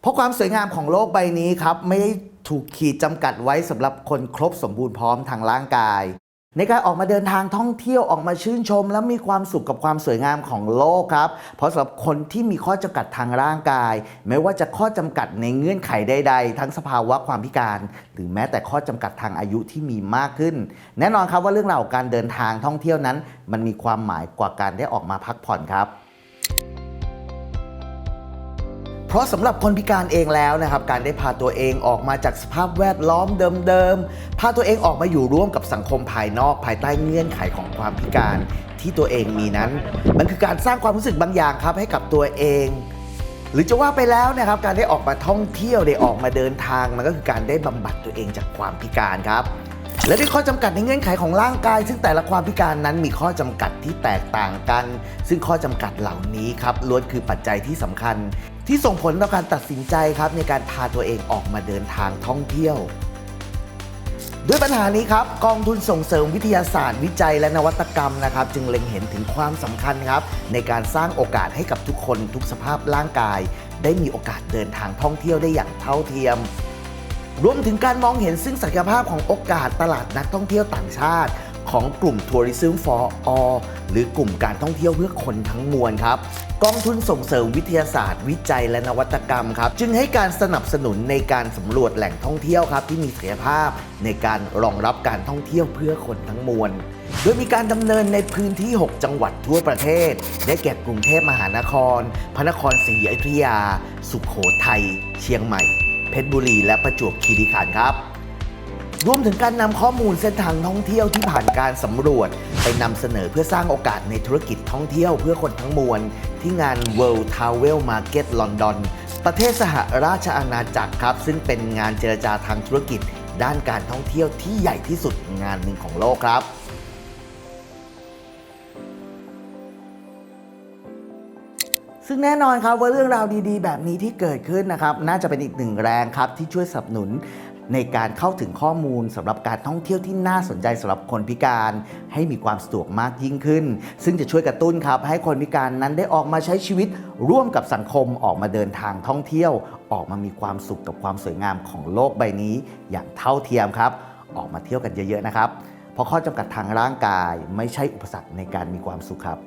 เพราะความสวยงามของโลกใบนี้ครับ ไม่ได้ถูกขีดจำกัดไว้สำหรับคนครบสมบูรณ์พร้อมทางร่างกาย ในการออกมาเดินทางท่องเที่ยวออกมาชื่นชม และมีความสุขกับความสวยงามของโลกครับ เพราะสำหรับคนที่มีข้อจำกัดทางร่างกาย ไม่ว่าจะข้อจำกัดในเงื่อนไขใด ๆ ทั้งสภาวะความพิการ หรือแม้แต่ข้อจำกัดทางอายุที่มีมากขึ้น แน่นอนครับว่าเรื่องราวการเดินทางท่องเที่ยวนั้น มันมีความหมายกว่าการได้ออกมาพักผ่อนครับ เพราะสำหรับคนพิการเองแล้วนะครับการได้พาตัวเองออกมาจากสภาพแวดล้อมเดิมๆพาตัวเองออกมาอยู่ร่วมกับสังคมภายนอกภายใต้เงื่อนไขของความพิการที่ตัวเองมีนั้น มันคือการสร้างความรู้สึกบางอย่างครับให้กับตัวเอง หรือจะว่าไปแล้วนะครับการได้ออกมาท่องเที่ยวได้ออกมาเดินทางมันก็คือการได้บำบัดตัวเองจากความพิการครับ และด้วยข้อจำกัดในเงื่อนไขของร่างกาย ซึ่งแต่ละความพิการนั้นมีข้อจำกัดที่แตกต่างกัน ซึ่งข้อจำกัดเหล่านี้ครับล้วนคือปัจจัยที่สำคัญ ที่ส่งผลต่อการตัดสินใจครับในการพาตัวเองออกมาเดินทางท่องเที่ยว ด้วยปัญหานี้ครับกองทุนส่งเสริมวิทยาศาสตร์ วิจัยและนวัตกรรมนะครับ จึงเล็งเห็นถึงความสำคัญครับในการสร้างโอกาสให้กับทุกคนทุกสภาพร่างกาย ได้มีโอกาสเดินทางท่องเที่ยวได้อย่างเท่าเทียมรวมถึงการมองเห็นซึ่งศักยภาพของโอกาสตลาดนักท่องเที่ยวต่างชาติ ของกลุ่ม Tourism for All หรือกลุ่มการท่องเที่ยวเพื่อคนทั้งมวลครับ กองทุนส่งเสริมวิทยาศาสตร์ วิจัยและนวัตกรรมครับ จึงให้การสนับสนุนในการสำรวจแหล่งท่องเที่ยวครับ ที่มีศักยภาพในการรองรับการท่องเที่ยวเพื่อคนทั้งมวล โดยมีการดำเนินในพื้นที่ 6 จังหวัดทั่วประเทศ ได้แก่กรุงเทพมหานคร พระนครศรีอยุธยา สุขโขทัย เชียงใหม่ เพชรบุรี และประจวบคีรีขันธ์ครับ รวมถึงการนำข้อมูลเส้นทางท่องเที่ยวที่ผ่านการสำรวจ ไปนำเสนอเพื่อสร้างโอกาสในธุรกิจท่องเที่ยวเพื่อคนทั้งมวล ที่งาน World Travel Market London ประเทศสหราชอาณาจักรครับ ซึ่งเป็นงานเจรจาทางธุรกิจ ด้านการท่องเที่ยวที่ใหญ่ที่สุดงานหนึ่งของโลกครับซึ่งแน่นอนครับว่าเรื่องราวดีๆ แบบนี้ที่เกิดขึ้นนะครับ น่าจะเป็นอีกหนึ่งแรงครับ ที่ช่วยสนับสนุน ในการเข้าถึงข้อมูลสำหรับการท่องเที่ยวที่น่าสนใจสำหรับคนพิการ ให้มีความสะดวกมากยิ่งขึ้น ซึ่งจะช่วยกระตุ้นครับให้คนพิการนั้นได้ออกมาใช้ชีวิต ร่วมกับสังคมออกมาเดินทางท่องเที่ยว ออกมามีความสุขกับความสวยงามของโลกใบนี้ อย่างเท่าเทียมครับ ออกมาเที่ยวกันเยอะๆนะครับ เพราะข้อจำกัดทางร่างกายไม่ใช่อุปสรรคในการมีความสุขครับ